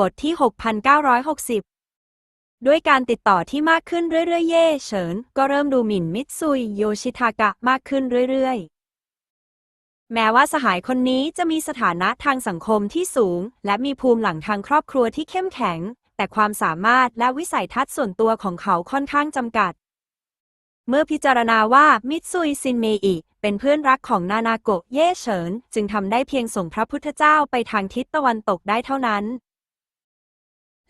บทที่ 6,960 ด้วยการติดต่อที่มากขึ้นเรื่อยๆ เย่เฉิน ก็เริ่มดูหมิ่นมิตซุยโยชิทากะมากขึ้นเรื่อยๆ แม้ว่าสหายคนนี้จะมีสถานะทางสังคมที่สูง และมีภูมิหลังทางครอบครัวที่เข้มแข็ง แต่ความสามารถและวิสัยทัศน์ส่วนตัวของเขาค่อนข้างจำกัด เมื่อพิจารณาว่ามิตซุยซินเมอิเป็นเพื่อนรักของนานาโกะเย่เฉิน จึงทำได้เพียงส่งพระพุทธเจ้าไปทางทิศตะวันตกได้เท่านั้น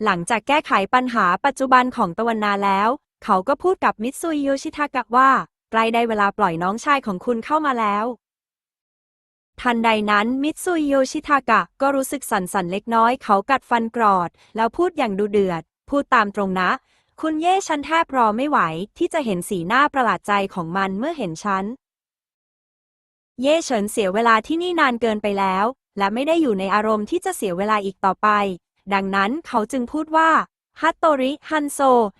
หลังจากแก้ไขปัญหาปัจจุบันของตะวันนาแล้ว เขาก็พูดกับมิตซุยโยชิทากะว่า ใกล้ได้เวลาปล่อยน้องชายของคุณเข้ามาแล้ว ทันใดนั้นมิตซุยโยชิทากะก็รู้สึกสั่นๆเล็กน้อย เขากัดฟันกรอด แล้วพูดอย่างดูเดือด พูดตามตรงนะ คุณเย่ฉันแทบรอไม่ไหว ที่จะเห็นสีหน้าประหลาดใจของมันเมื่อเห็นฉัน เย่เฉินเสียเวลาที่นี่นานเกินไปแล้ว และไม่ได้อยู่ในอารมณ์ที่จะเสียเวลาอีกต่อไป ดังนั้นเขาจึงพูดว่าฮัตโตริ ฮันโซ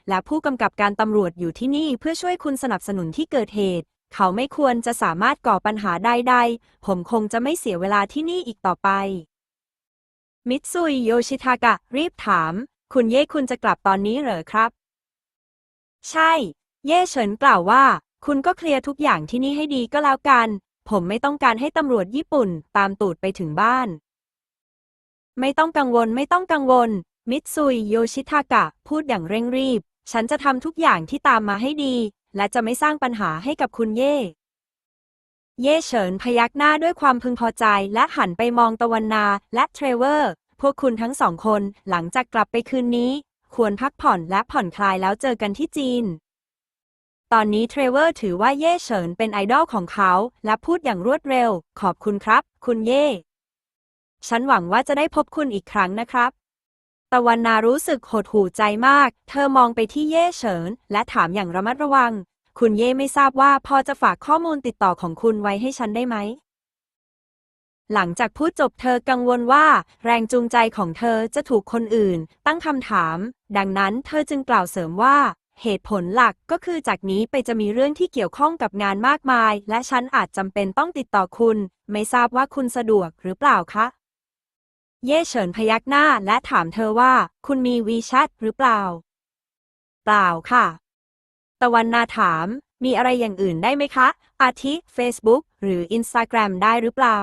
และผู้กำกับการตำรวจอยู่ที่นี่เพื่อช่วยคุณสนับสนุนที่เกิดเหตุ เขาไม่ควรจะสามารถก่อปัญหาใดๆ ผมคงจะไม่เสียเวลาที่นี่อีกต่อไป มิตซุยโยชิทากะ รีบถาม คุณเย่คุณจะกลับตอนนี้เหรอครับ ใช่ เย่เฉินกล่าวว่า คุณก็เคลียร์ทุกอย่างที่นี่ให้ดีก็แล้วกัน ผมไม่ต้องการให้ตำรวจญี่ปุ่น ตามตูดไปถึงบ้าน ไม่ต้องกังวลไม่ต้องกังวล มิตซุยโยชิทากะ พูดอย่างเร่งรีบ ฉันจะทำทุกอย่างที่ตามมาให้ดี และจะไม่สร้างปัญหาให้กับคุณเย่ เย่เฉินพยักหน้าด้วยความพึงพอใจและหันไปมองตะวันนาและเทรเวอร์ พวกคุณทั้งสองคนหลังจากกลับไปคืนนี้ ควรพักผ่อนและผ่อนคลายแล้วเจอกันที่จีน ตอนนี้เทรเวอร์ถือว่าเย่เฉินเป็นไอดอลของเขา และพูดอย่างรวดเร็ว ขอบคุณครับ คุณเย่ ฉันหวังว่าจะได้พบคุณอีกครั้งนะครับ ตะวันนารู้สึกหดหู่ใจมาก เธอมองไปที่เย่เฉิน และถามอย่างระมัดระวัง คุณเย่ไม่ทราบว่าพอจะฝากข้อมูลติดต่อของคุณไว้ให้ฉันได้ไหม หลังจากพูดจบเธอกังวลว่า แรงจูงใจของเธอจะถูกคนอื่น ตั้งคำถาม ดังนั้นเธอจึงกล่าวเสริมว่าเหตุผลหลักก็คือจากนี้ไปจะมีเรื่องที่เกี่ยวข้องกับงานมากมาย และฉันอาจจำเป็นต้องติดต่อคุณ ไม่ทราบว่าคุณสะดวกหรือเปล่าคะ เย่เฉินพยักหน้าและถามเธอว่า คุณมีวีแชทหรือเปล่า เปล่าค่ะ ตะวันนาถาม มีอะไรอย่างอื่นได้ไหมคะ อาทิ Facebook หรือ Instagram ได้หรือเปล่า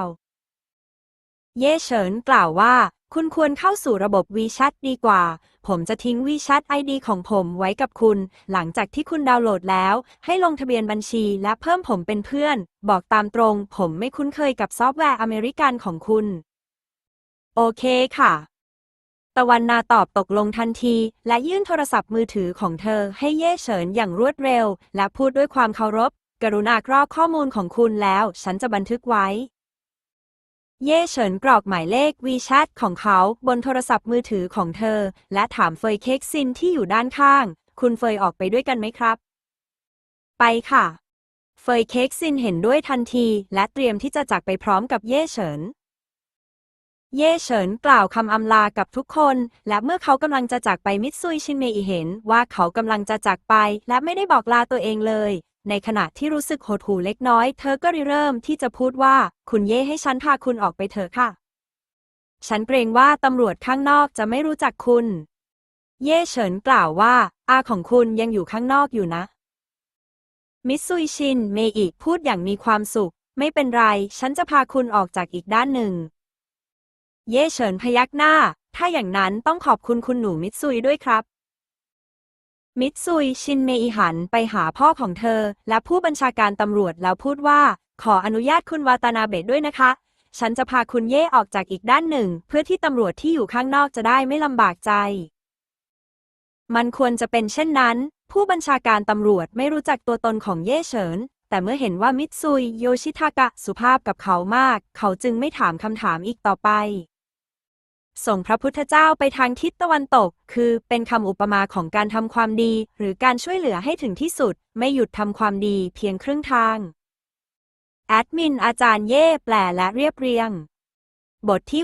เย่เฉินกล่าวว่า คุณควรเข้าสู่ระบบ WeChat ดีกว่า ผมจะทิ้ง WeChat ID ของผมไว้กับคุณ หลังจากที่คุณดาวน์โหลดแล้ว ให้ลงทะเบียนบัญชีและเพิ่มผมเป็นเพื่อน บอกตามตรง ผมไม่คุ้นเคยกับซอฟต์แวร์อเมริกันของคุณ โอเคค่ะ ตะวันนาตอบตกลงทันที และยื่นโทรศัพท์มือถือของเธอให้เย่เฉินอย่างรวดเร็ว และพูดด้วยความเคารพ กรุณากรอกข้อมูลของคุณแล้ว ฉันจะบันทึกไว้ เย่เฉินกรอกหมายเลข WeChat ของเขาบนโทรศัพท์มือถือของเธอ และถามเฟยเค้กซินที่อยู่ด้านข้าง คุณเฟยออกไปด้วยกันไหมครับ ไปค่ะ เฟยเค้กซินเห็นด้วยทันที และเตรียมที่จะจากไปพร้อมกับเย่เฉิน เย่เฉินกล่าวคำอำลากับทุกคน และเมื่อเขากำลังจะจากไปมิตซุยชินเมอิเห็น ว่าเขากำลังจะจากไป และไม่ได้บอกลาตัวเองเลย ในขณะที่รู้สึกหดหู่เล็กน้อย เธอก็ริเริ่มที่จะพูดว่า คุณเย่ให้ฉันพาคุณออกไปเถอะค่ะ ฉันเกรงว่าตำรวจข้างนอกจะไม่รู้จักคุณ เย่เฉินกล่าวว่า อาของคุณยังอยู่ข้างนอกอยู่นะ มิตซุยชินเมอิพูดอย่างมีความสุข ไม่เป็นไร ฉันจะพาคุณออกจากอีกด้านหนึ่ง เย่เฉินพยักหน้า ถ้าอย่างนั้นต้องขอบคุณคุณหนูมิตซุยด้วยครับ มิตซุยชินเมอิหันไปหาพ่อของเธอ และผู้บัญชาการตำรวจแล้วพูดว่า ขออนุญาตคุณวาตานาเบะด้วยนะคะ ฉันจะพาคุณเย่ออกจากอีกด้านหนึ่ง เพื่อที่ตำรวจที่อยู่ข้างนอกจะได้ไม่ลำบากใจ มันควรจะเป็นเช่นนั้น ผู้บัญชาการตำรวจไม่รู้จักตัวตนของเย่เฉินแต่เมื่อเห็นว่ามิตซุยโยชิทากะสุภาพกับเขามาก เขาจึงไม่ถามคำถามอีกต่อไป ส่งพระพุทธเจ้าไปทางทิศตะวันตก คือเป็นคำอุปมาของการทำความดี หรือการช่วยเหลือให้ถึงที่สุด ไม่หยุดทำความดีเพียงครึ่งทาง แอดมินอาจารย์เย่แปลและเรียบเรียง บทที่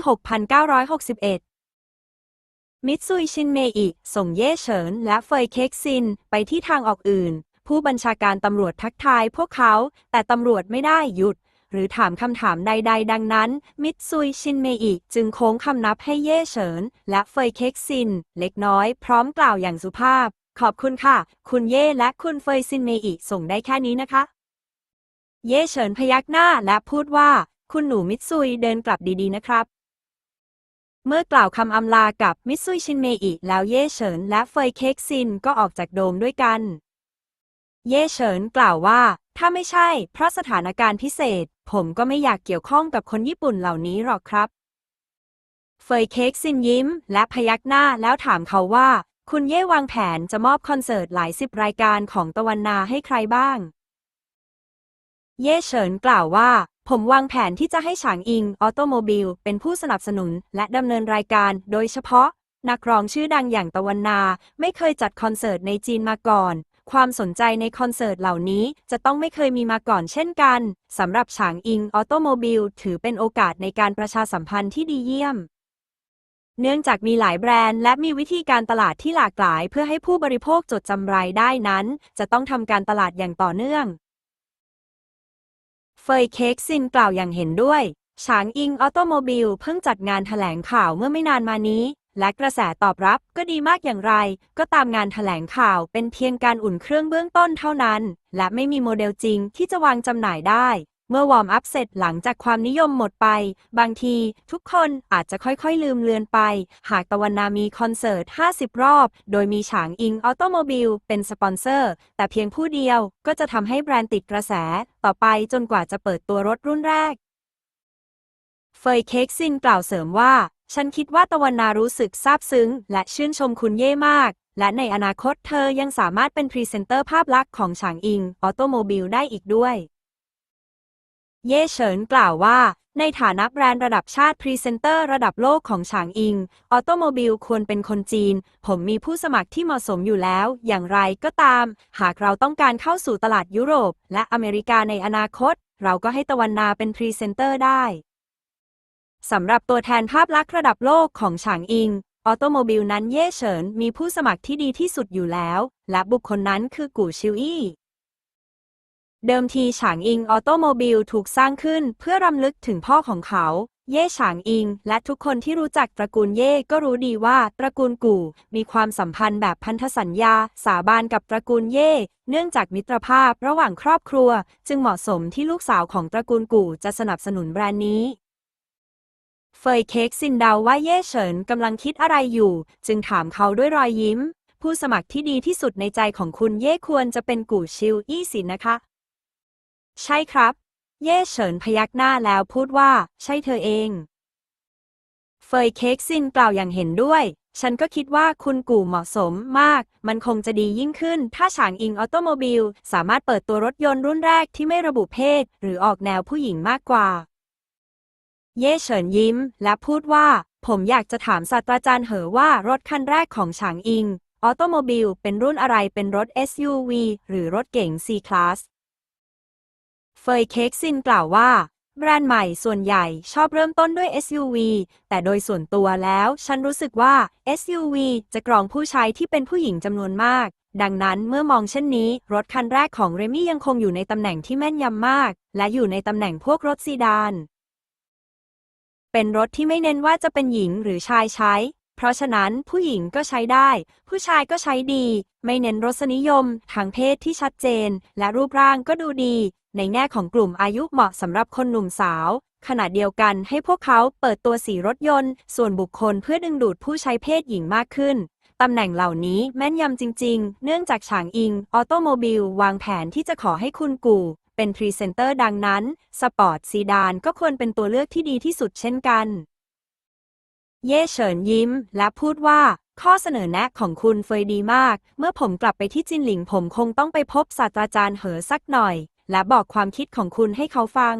6961 มิตซุยชินเมอิ ส่งเย่เฉิน และเฟยเค้กซิน ไปที่ทางออกอื่น ผู้บัญชาการตำรวจทักทายพวกเขา แต่ตำรวจไม่ได้หยุด หรือถามคำถามใด ๆ ดังนั้น มิตซุยชินเมอิจึงโค้งคำนับให้เย่เฉิน และเฟยเค็กซิน เล็กน้อยพร้อมกล่าวอย่างสุภาพ ขอบคุณค่ะ คุณเย่และคุณเฟยซินเมอิส่งได้แค่นี้นะคะ เย่เฉินพยักหน้าและพูดว่า คุณหนูมิตซุยเดินกลับดีๆนะครับเมื่อกล่าวคำอำลากับมิตซุยชินเมอิแล้วเย่เฉินและเฟยเค็กซินก็ออกจากโดมด้วยกัน เย่เฉินกล่าวว่า ถ้าไม่ใช่ เพราะสถานการณ์พิเศษ ผมก็ไม่อยากเกี่ยวข้องกับคนญี่ปุ่นเหล่านี้หรอกครับ เฟยเค้กซินยิ้ม และพยักหน้าแล้วถามเขาว่า คุณเย่วางแผนจะมอบคอนเสิร์ตหลายสิบรายการของตะวันนาให้ใครบ้าง เย่เฉินกล่าวว่า ผมวางแผนที่จะให้ฉางอิงออโตโมบิลเป็นผู้สนับสนุนและดำเนินรายการ โดยเฉพาะนักร้องชื่อดังอย่างตะวันนา ไม่เคยจัดคอนเสิร์ตในจีนมาก่อน ความสนใจในคอนเสิร์ตเหล่านี้จะต้องไม่เคยมีมาก่อนเช่นกัน สำหรับฉางอิงออโตโมบิลถือเป็นโอกาสในการประชาสัมพันธ์ที่ดีเยี่ยม เนื่องจากมีหลายแบรนด์และมีวิธีการตลาดที่หลากหลาย เพื่อให้ผู้บริโภคจดจำรายได้นั้น จะต้องทำการตลาดอย่างต่อเนื่อง เฟยเค้กซินกล่าวอย่างเห็นด้วยฉางอิงออโตโมบิลเพิ่งจัดงานแถลงข่าวเมื่อไม่นานมานี้ และกระแสตอบรับก็ดีมากอย่างไร ก็ตามงานแถลงข่าวเป็นเพียงการอุ่นเครื่องเบื้องต้นเท่านั้น และไม่มีโมเดลจริงที่จะวางจำหน่ายได้ เมื่อวอร์มอัพเสร็จหลังจากความนิยมหมดไป บางทีทุกคนอาจจะค่อยๆลืมเลือนไป หากตะวันนามีคอนเสิร์ต 50 รอบ โดยมีฉางอิงออโตโมบิลเป็นสปอนเซอร์ แต่เพียงผู้เดียวก็จะทำให้แบรนด์ติดกระแส ต่อไปจนกว่าจะเปิดตัวรถรุ่นแรก เฟยเค้กซินกล่าวเสริมว่า ฉันคิดว่าตะวันนารู้สึกซาบซึ้ง และชื่นชมคุณเย่มาก และในอนาคตเธอยังสามารถเป็นพรีเซนเตอร์ภาพลักษณ์ของฉางอิง ออโตโมบิลได้อีกด้วย เย่เฉินกล่าวว่า ในฐานะแบรนด์ระดับชาติพรีเซนเตอร์ระดับโลกของฉางอิง ออโตโมบิลควรเป็นคนจีน ผมมีผู้สมัครที่เหมาะสมอยู่แล้ว อย่างไรก็ตาม หากเราต้องการเข้าสู่ตลาดยุโรป และอเมริกาในอนาคต เราก็ให้ตะวันนาเป็นพรีเซนเตอร์ได้ สำหรับตัวแทนภาพลักษณ์ระดับโลกของฉางอิง ออโตโมบิลนั้นเย่เฉินมีผู้สมัครที่ดีที่สุดอยู่แล้ว และบุคคลนั้นคือกู่ชิวอี้ เดิมทีฉางอิงออโตโมบิลถูกสร้างขึ้นเพื่อรำลึกถึงพ่อของเขา เย่ฉางอิง และทุกคนที่รู้จักตระกูลเย่ก็รู้ดีว่าตระกูลกู่มีความสัมพันธ์แบบพันธสัญญา สาบานกับตระกูลเย่เนื่องจากมิตรภาพระหว่างครอบครัว จึงเหมาะสมที่ลูกสาวของตระกูลกู่จะสนับสนุนแบรนด์นี้ เฟยเค้กซินเดาว่าเย่เฉินกำลังคิดอะไรอยู่ จึงถามเขาด้วยรอยยิ้ม ผู้สมัครที่ดีที่สุดในใจของคุณเย่ควรจะเป็นกู่ชิวอี้สินนะคะ ใช่ครับ เย่เฉินพยักหน้าแล้วพูดว่า ใช่เธอเอง เฟยเค้กซินกล่าวอย่างเห็นด้วย ฉันก็คิดว่าคุณกู่เหมาะสมมาก มันคงจะดียิ่งขึ้น ถ้าฉางอิงออโตโมบิล สามารถเปิดตัวรถยนต์รุ่นแรกที่ไม่ระบุเพศ หรือออกแนวผู้หญิงมากกว่า เย่เฉินยิ้ม และพูดว่า ผมอยากจะถามศาสตราจารย์เหอว่ารถคันแรกของฉางอิง ออโตโมบิล เป็นรุ่นอะไรเป็นรถ SUV หรือรถเก๋ง C-Class เฟยเค้กซินกล่าวว่า แบรนด์ใหม่ส่วนใหญ่ชอบเริ่มต้นด้วย SUV แต่โดยส่วนตัวแล้ว ฉันรู้สึกว่า SUV จะกรองผู้ใช้ที่เป็นผู้หญิงจำนวนมาก ดังนั้นเมื่อมองเช่นนี้ รถคันแรกของเรมี่ยังคงอยู่ในตำแหน่งที่แม่นยำมาก และอยู่ในตำแหน่งพวกรถซีดาน เป็นรถที่ไม่เน้นว่าจะเป็นหญิงหรือชายใช้ เพราะฉะนั้นผู้หญิงก็ใช้ได้ ผู้ชายก็ใช้ดี ไม่เน้นรสนิยม ทางเพศที่ชัดเจน และรูปร่างก็ดูดี ในแง่ของกลุ่มอายุเหมาะสำหรับคนหนุ่มสาว ขณะเดียวกันให้พวกเขาเปิดตัวสีรถยนต์ ส่วนบุคคลเพื่อดึงดูดผู้ใช้เพศหญิงมากขึ้นตำแหน่งเหล่านี้แม่นยำจริง ๆ เนื่องจากฉางอิง ออโตโมบิล วางแผนที่จะขอให้คุณกู่ เป็นพรีเซนเตอร์ดังนั้น สปอร์ตซีดานก็ควรเป็นตัวเลือกที่ดีที่สุดเช่นกัน เย่เฉินยิ้ม และพูดว่า ข้อเสนอแนะของคุณเฟยดีมาก เมื่อผมกลับไปที่จินหลิงผมคงต้องไปพบศาสตราจารย์เหอสักหน่อย และบอกความคิดของคุณให้เขาฟัง